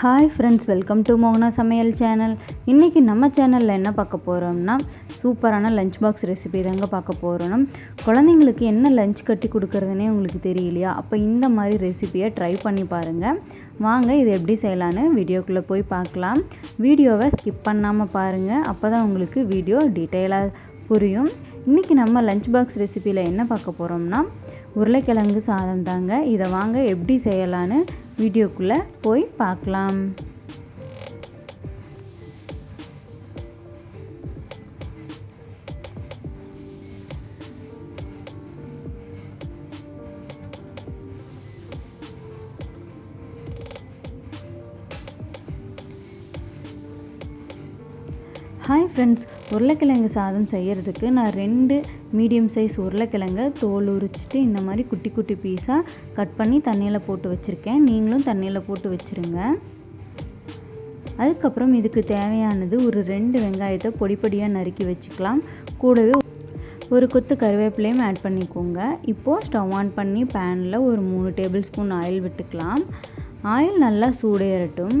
Hi friends welcome to மோகனா சமையல் channel இன்றைக்கி நம்ம சேனலில் என்ன பார்க்க போகிறோம்னா சூப்பரான லஞ்ச் பாக்ஸ் ரெசிபி தாங்க பார்க்க போகிறோம் குழந்தைங்களுக்கு என்ன லஞ்ச் கட்டி கொடுக்குறதுனே உங்களுக்கு தெரியலையா? அப்போ இந்த மாதிரி ரெசிபியை ட்ரை பண்ணி பாருங்கள் வாங்க இது எப்படி செய்யலான்னு வீடியோக்குள்ளே போய் பார்க்கலாம். வீடியோவை ஸ்கிப் பண்ணாமல் பாருங்கள் அப்போ தான் உங்களுக்கு வீடியோ டீட்டெயிலாக புரியும். இன்றைக்கி நம்ம லஞ்ச் பாக்ஸ் ரெசிபியில் என்ன பார்க்க போகிறோம்னா உருளைக்கிழங்கு சாதம் தாங்க. இதை வாங்க எப்படி செய்யலான்னு வீடியோக்குள்ளே போய் பார்க்கலாம். ஹாய் ஃப்ரெண்ட்ஸ் உருளைக்கிழங்கு சாதம் செய்கிறதுக்கு நான் ரெண்டு மீடியம் சைஸ் உருளைக்கிழங்க தோல் உரிச்சிட்டு இந்த மாதிரி குட்டி குட்டி பீஸாக கட் பண்ணி தண்ணியில் போட்டு வச்சுருக்கேன். நீங்களும் தண்ணியில் போட்டு வச்சுருங்க. அதுக்கப்புறம் இதுக்கு தேவையானது ஒரு ரெண்டு வெங்காயத்தை பொடி பொடியாக நறுக்கி வச்சுக்கலாம். கூடவே ஒரு கொத்து கருவேப்பிலையும் ஆட் பண்ணிக்கோங்க. இப்போது ஸ்டவ் ஆன் பண்ணி பேனில் ஒரு மூணு டேபிள் ஸ்பூன் ஆயில் விட்டுக்கலாம். ஆயில் நல்லா சூடேறட்டும்.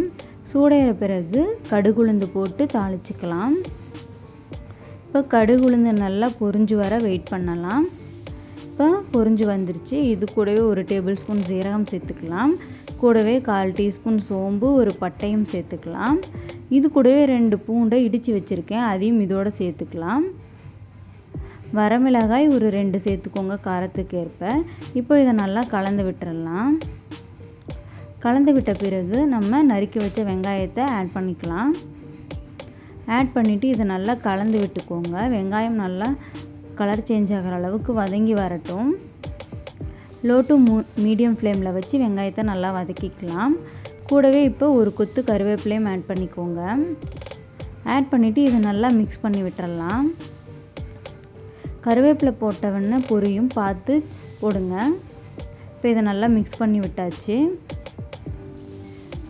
சூடேற பிறகு கடுகுளுந்து போட்டு தாளிச்சிக்கலாம். இப்போ கடுகு உளுந்து நல்லா பொரிஞ்சு வர வெயிட் பண்ணலாம். இப்போ பொறிஞ்சு வந்துருச்சு. இது கூடவே ஒரு டேபிள் ஸ்பூன் சீரகம் சேர்த்துக்கலாம். கூடவே கால் டீஸ்பூன் சோம்பு ஒரு பட்டையும் சேர்த்துக்கலாம். இது கூடவே ரெண்டு பூண்டை இடித்து வச்சுருக்கேன். அதையும் இதோடு சேர்த்துக்கலாம். வரமிளகாய் ஒரு ரெண்டு சேர்த்துக்கோங்க காரத்துக்கு ஏற்ப. இப்போ இதை நல்லா கலந்து விட்டுறலாம். கலந்து விட்ட பிறகு நம்ம நறுக்கி வச்ச வெங்காயத்தை ஆட் பண்ணிக்கலாம். ஆட் பண்ணிவிட்டு இதை நல்லா கலந்து விட்டுக்கோங்க. வெங்காயம் நல்லா கலர் சேஞ்ச் ஆகிற அளவுக்கு வதங்கி வரட்டும். லோ டு மூ மீடியம் ஃப்ளேமில் வச்சு வெங்காயத்தை நல்லா வதக்கிக்கலாம். கூடவே இப்போ ஒரு கொத்து கருவேப்பிலையும் ஆட் பண்ணிக்கோங்க. ஆட் பண்ணிவிட்டு இதை நல்லா மிக்ஸ் பண்ணி விட்டுறலாம். கருவேப்பிலை போட்டவொடனே பொரியும் பார்த்து போடுங்க. இப்போ இதை நல்லா மிக்ஸ் பண்ணி விட்டாச்சு.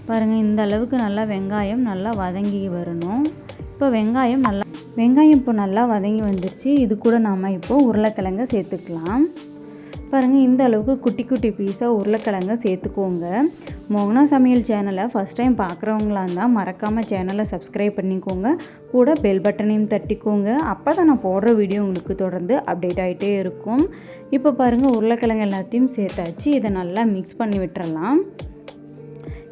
பாருங்கள் இந்த அளவுக்கு நல்லா வெங்காயம் நல்லா வதங்கி வரணும். இப்போ வெங்காயம் நல்லா வெங்காயம் இப்போ நல்லா வதங்கி வந்துருச்சு. இது கூட நாம் இப்போது உருளைக்கிழங்க சேர்த்துக்கலாம். பாருங்கள் இந்த அளவுக்கு குட்டி குட்டி பீஸாக உருளைக்கிழங்க சேர்த்துக்கோங்க. மோகனா சமையல் சேனலை ஃபஸ்ட் டைம் பார்க்குறவங்களா இருந்தால் மறக்காமல் சேனலை சப்ஸ்கிரைப் பண்ணிக்கோங்க. கூட பெல் பட்டனையும் தட்டிக்கோங்க. அப்போ தான் நான் போடுற வீடியோ உங்களுக்கு தொடர்ந்து அப்டேட் ஆகிட்டே இருக்கும். இப்போ பாருங்கள் உருளைக்கிழங்கு எல்லாத்தையும் சேர்த்தாச்சு. இதை நல்லா மிக்ஸ் பண்ணி விட்டுறலாம்.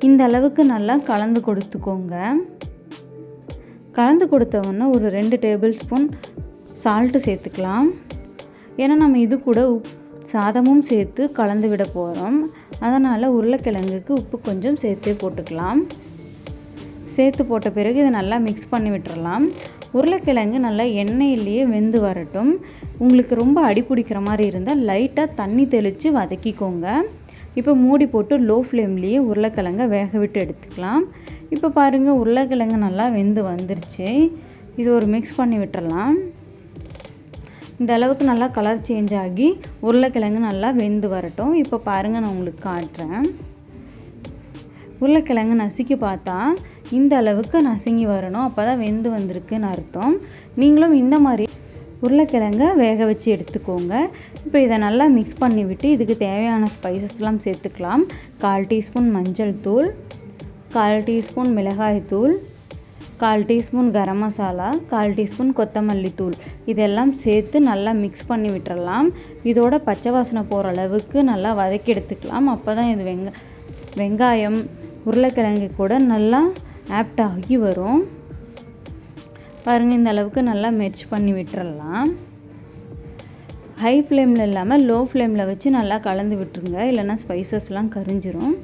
இந்த அளவுக்கு நல்லா கலந்து கொடுத்துக்கோங்க. கலந்து கொடுத்தவொன்னே ஒரு ரெண்டு டேபிள் ஸ்பூன் சால்ட்டு சேர்த்துக்கலாம். ஏன்னா நம்ம இது கூட உப் சாதமும் சேர்த்து கலந்து விட போகிறோம் அதனால் உருளைக்கிழங்குக்கு உப்பு கொஞ்சம் சேர்த்து போட்டுக்கலாம். சேர்த்து போட்ட பிறகு இதை நல்லா மிக்ஸ் பண்ணி விட்டுறலாம். உருளைக்கிழங்கு நல்லா எண்ணெயிலேயே வெந்து வரட்டும். உங்களுக்கு ரொம்ப அடி பிடிக்கிற மாதிரி இருந்தால் லைட்டாக தண்ணி தெளித்து வதக்கிக்கோங்க. இப்போ மூடி போட்டு லோ ஃப்ளேம்லேயே உருளைக்கிழங்க வேக விட்டு எடுத்துக்கலாம். இப்போ பாருங்கள் உருளைக்கிழங்கு நல்லா வெந்து வந்துருச்சு. இது ஒரு மிக்ஸ் பண்ணி விட்டுறலாம். இந்த அளவுக்கு நல்லா கலர் சேஞ்ச் ஆகி உருளைக்கிழங்கு நல்லா வெந்து வரட்டும். இப்போ பாருங்கள் நான் உங்களுக்கு காட்டுறேன். உருளைக்கிழங்கு நசுக்கி பார்த்தா இந்த அளவுக்கு நசுங்கி வரணும். அப்போ தான் வெந்து வந்திருக்குன்னு அர்த்தம். நீங்களும் இந்த மாதிரி உருளைக்கிழங்க வேக வச்சு எடுத்துக்கோங்க. இப்போ இதை நல்லா மிக்ஸ் பண்ணி விட்டு இதுக்கு தேவையான ஸ்பைசஸ்லாம் சேர்த்துக்கலாம். கால் டீஸ்பூன் மஞ்சள் தூள் கால் டீஸ்பூன் மிளகாய் தூள் கால் டீஸ்பூன் கரம் மசாலா கால் டீஸ்பூன் கொத்தமல்லி தூள். இதெல்லாம் சேர்த்து நல்லா மிக்ஸ் பண்ணி விட்டுறலாம். இதோட பச்சை வாசனை போகிற அளவுக்கு நல்லா வதக்கி எடுத்துக்கலாம். அப்போ தான் இது வெங்க வெங்காயம் உருளைக்கிழங்கு கூட நல்லா ஆப்ட் ஆகி வரும். பாருங்கள் இந்த அளவுக்கு நல்லா மெர்ச் பண்ணி விட்டுறலாம். ஹை ஃப்ளேமில் இல்லாமல் லோ ஃப்ளேமில் வச்சு நல்லா கலந்து விட்டுருங்க. இல்லைன்னா ஸ்பைசஸ்லாம் கரிஞ்சிரும்.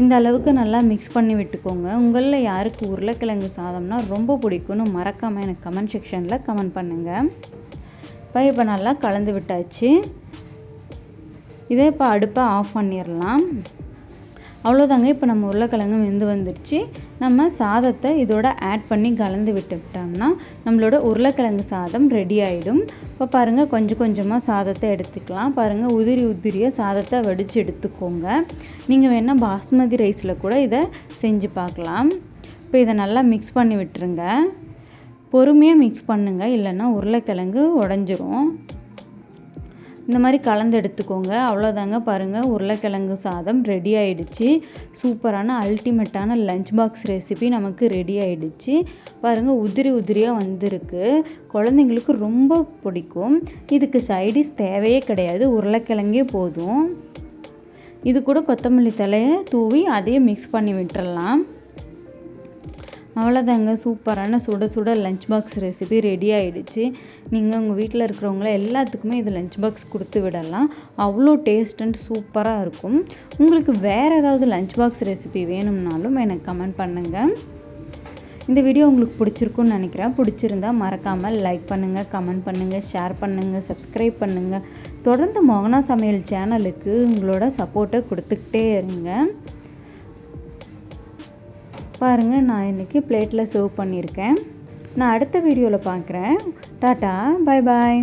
இந்த அளவுக்கு நல்லா மிக்ஸ் பண்ணி விட்டுக்கோங்க. உங்களில் யாருக்கு உருளைக்கிழங்கு சாதம்னா ரொம்ப பிடிக்கும்னு மறக்காமல் எனக்கு கமெண்ட் செக்ஷனில் கமெண்ட் பண்ணுங்கள் இப்போ இப்போ நல்லா கலந்து விட்டாச்சு. இதே இப்போ அடுப்பை ஆஃப் பண்ணிடலாம். அவ்வளோதாங்க இப்போ நம்ம உருளைக்கிழங்கு வெந்து வந்துடுச்சு. நம்ம சாதத்தை இதோட ஆட் பண்ணி கலந்து விட்டுக்கிட்டோம்னா நம்மளோட உருளைக்கிழங்கு சாதம் ரெடி ஆகிடும் இப்போ பாருங்கள் கொஞ்சம் கொஞ்சமாக சாதத்தை எடுத்துக்கலாம். பாருங்கள் உதிரி உதிரியாக சாதத்தை வடித்து எடுத்துக்கோங்க. நீங்கள் வேணால் பாஸ்மதி ரைஸில் கூட இதை செஞ்சு பார்க்கலாம். இப்போ இதை நல்லா மிக்ஸ் பண்ணி விட்டுருங்க. பொறுமையாக மிக்ஸ் பண்ணுங்கள் இல்லைன்னா உருளைக்கிழங்கு உடஞ்சிரும். இந்த மாதிரி கலந்து எடுத்துக்கோங்க. அவ்வளோதாங்க பாருங்கள் உருளைக்கிழங்கு சாதம் ரெடி ஆயிடுச்சு. சூப்பரான அல்டிமேட்டான லஞ்ச் பாக்ஸ் ரெசிபி நமக்கு ரெடி ஆயிடுச்சு. பாருங்கள் உதிரி உதிரியாக வந்திருக்கு. குழந்தைங்களுக்கு ரொம்ப பிடிக்கும். இதுக்கு சைடிஷ் தேவையே கிடையாது. உருளைக்கிழங்கே போதும். இது கூட கொத்தமல்லி தலையை தூவி அதையே மிக்ஸ் பண்ணி விட்டுறலாம். அவ்வளோதாங்க சூப்பரான சுட சுட லஞ்ச் பாக்ஸ் ரெசிபி ரெடி ஆகிடுச்சு நீங்கள் உங்கள் வீட்டில் இருக்கிறவங்கள எல்லாத்துக்குமே இது லஞ்ச் பாக்ஸ் கொடுத்து விடலாம். அவ்வளோ டேஸ்ட் அண்ட் சூப்பராக இருக்கும். உங்களுக்கு வேறு ஏதாவது லஞ்ச் பாக்ஸ் ரெசிபி வேணும்னாலும் எனக்கு கமெண்ட் பண்ணுங்கள் இந்த வீடியோ உங்களுக்கு பிடிச்சிருக்குன்னு நினைக்கிறேன். பிடிச்சிருந்தா மறக்காமல் லைக் பண்ணுங்கள் கமெண்ட் பண்ணுங்கள் ஷேர் பண்ணுங்கள் சப்ஸ்கிரைப் பண்ணுங்கள் தொடர்ந்து மோகனா சமையல் சேனலுக்கு உங்களோட சப்போர்ட்டை கொடுத்துக்கிட்டே இருங்க. பாருங்கள் நான் இன்றைக்கி பிளேட்டில் சர்வ் பண்ணியிருக்கேன். நான் அடுத்த வீடியோவில் பார்க்குறேன் டாட்டா பை பாய்